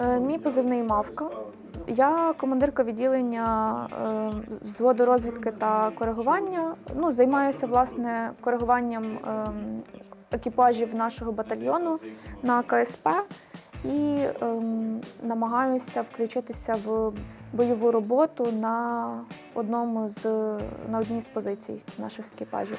Е, Мій позивний Мавка. Я командирка відділення е, взводу розвідки та коригування. Ну, займаюся власне коригуванням ем, екіпажів нашого батальйону на КСП і ем, намагаюся включитися в бойову роботу на одному з на одній з позицій наших екіпажів.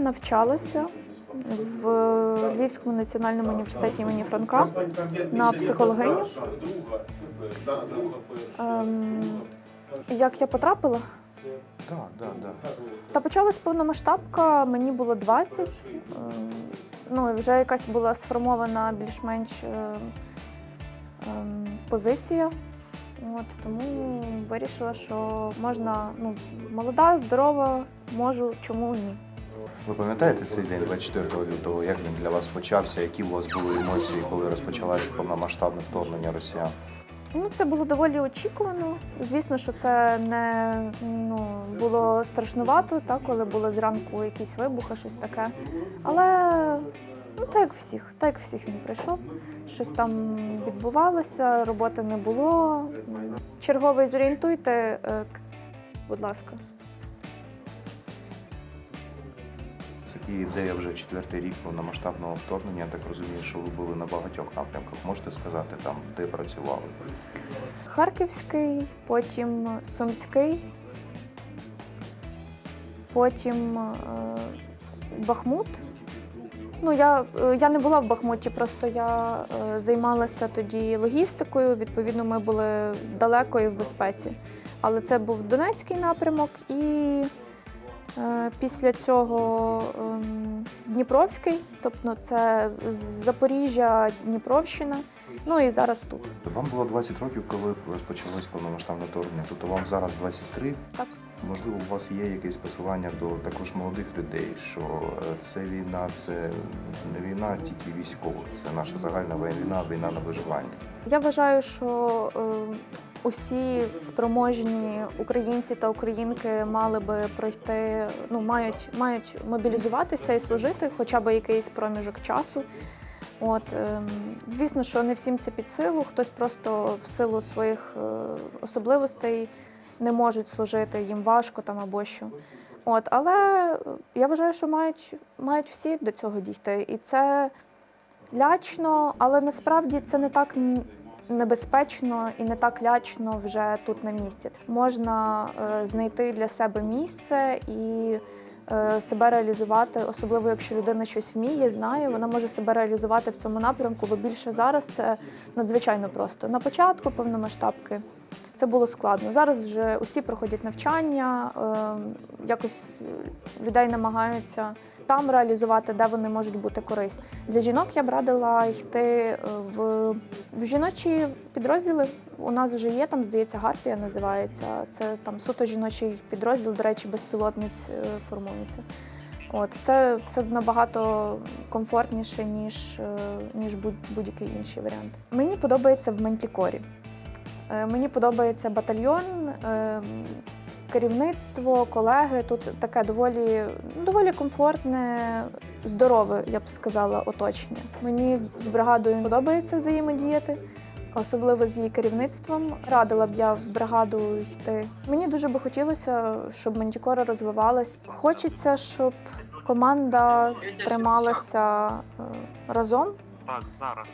навчалася в Львівському національному університеті імені Франка на психологиню. Ем, як я потрапила? Так, так, так. Та почалась повномасштабка, мені було 20. Ем, Ну, і вже якась була сформована більш-менш е, ем, позиція. От, тому вирішила, що можна, ну, молода, здорова, можу, чому ні. Ви пам'ятаєте цей день 24 лютого? Як він для вас почався? Які у вас були емоції, коли розпочалося повномасштабне вторгнення росіян? Ну, це було доволі очікувано. Звісно, що це не ну, було страшнувато, так, коли було зранку якісь вибухи, щось таке. Але ну, так як всіх, так як всіх він прийшов. Щось там відбувалося, роботи не було. Черговий зорієнтуйте, е, будь ласка. Це ідея вже четвертий рік повномасштабного вторгнення. Я так розумію, що ви були на багатьох напрямках. Можете сказати там, де працювали? Харківський, потім Сумський, потім е, Бахмут. Ну, я, е, я не була в Бахмуті, просто я е, займалася тоді логістикою. Відповідно, ми були далеко і в безпеці. Але це був Донецький напрямок і після цього ем, Дніпровський, тобто це Запоріжжя, Дніпровщина. Ну і зараз тут. Вам було 20 років, коли розпочалось повномасштабне вторгнення. Тобто вам зараз 23. Так. Можливо, у вас є якесь посилання до також молодих людей, що е, це війна, це не війна тільки військових, це наша загальна війна, війна на виживання. Я вважаю, що е, усі спроможні українці та українки мали би пройти, ну мають, мають мобілізуватися і служити хоча б якийсь проміжок часу. От, ем, звісно, що не всім це під силу, хтось просто в силу своїх е, особливостей не можуть служити, їм важко там або що. От, але я вважаю, що мають, мають всі до цього дійти. І це лячно, але насправді це не так небезпечно і не так лячно вже тут на місці. Можна е, знайти для себе місце і е, себе реалізувати, особливо якщо людина щось вміє, знає, вона може себе реалізувати в цьому напрямку, бо більше зараз це надзвичайно просто. На початку повномасштабки це було складно. Зараз вже усі проходять навчання, е, якось людей намагаються там реалізувати, де вони можуть бути корисні. Для жінок я б радила йти е, в, в жіночі підрозділи. У нас вже є там, здається, Гарпія називається. Це там суто жіночий підрозділ, до речі, безпілотниць е, формується. От це, це набагато комфортніше, ніж, е, ніж будь- будь-який інший варіант. Мені подобається в Мантікорі. Мені подобається батальйон, керівництво, колеги. Тут таке доволі, доволі комфортне, здорове, я б сказала, оточення. Мені з бригадою подобається взаємодіяти. Особливо з її керівництвом радила б я в бригаду йти. Мені дуже би хотілося, щоб Мантікора розвивалась. Хочеться, щоб команда трималася е, разом.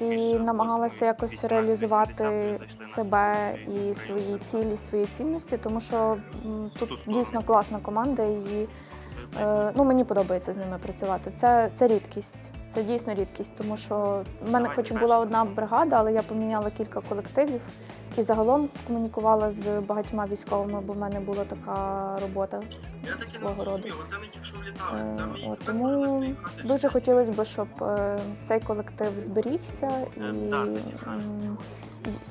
І намагалася якось реалізувати 80 зайшли на себе і свої цілі, свої цінності, тому що тут дійсно класна команда, і е, ну мені подобається з ними працювати. Це, це рідкість. Це дійсно рідкість, тому що в мене хоч була одна бригада, але я поміняла кілька колективів. І загалом комунікувала з багатьма військовими, бо в мене була така робота Я так і не свого роду. зрозумів, оце ми тільки що влітали. Е, Це ми їх От, тому дуже хотілося б, щоб е, цей колектив зберігся і Е, да, це дійсно. м,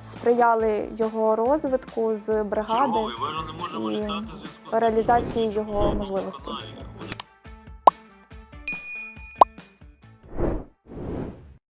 сприяли його розвитку з бригади Черговий, ви не можемо і літати в зв'язку з тим, реалізації його можливостей. Вони